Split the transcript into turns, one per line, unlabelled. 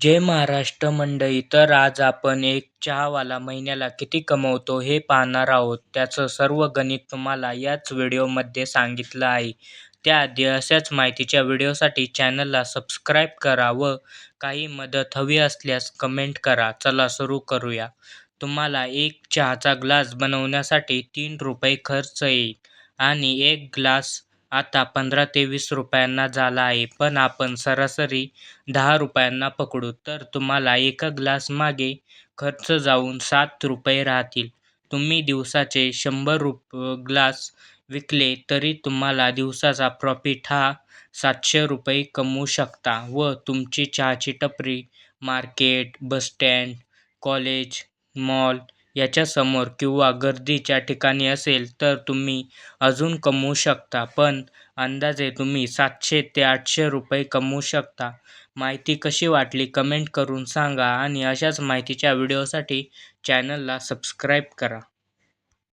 जय महाराष्ट्र मंडळी तर आज आपण एक चहावाला महिन्याला किती कमवतो हे पाहणार आहोत. त्याचं सर्व गणित तुम्हाला याच व्हिडिओमध्ये सांगितलं आहे. त्याआधी अशाच माहितीच्या व्हिडिओसाठी चॅनलला सबस्क्राईब करा व काही मदत हवी असल्यास कमेंट करा. चला सुरू करूया. तुम्हाला एक चहाचा ग्लास बनवण्यासाठी तीन रुपये खर्च येईल आणि एक ग्लास आता पंधरा ते वीस रुपयांना झाला आहे. पण आपण सरासरी दहा रुपयांना पकडू तर तुम्हाला एका ग्लास मागे खर्च जाऊन सात रुपये राहतील. तुम्ही दिवसाचे शंभर रुप ग्लास विकले तरी तुम्हाला दिवसाचा प्रॉफिट हा सातशे रुपये कमवू शकता व तुमची चहाची टपरी market bus stand college mall याच्यासमोर किंवा गर्दीच्या ठिकाणी असेल तर तुम्ही अजून कमवू शकता. पण अंदाजे तुम्ही सातशे ते आठशे रुपये कमवू शकता. माहिती कशी वाटली कमेंट करून सांगा आणि अशाच माहितीच्या व्हिडिओसाठी चॅनलला सबस्क्राईब करा.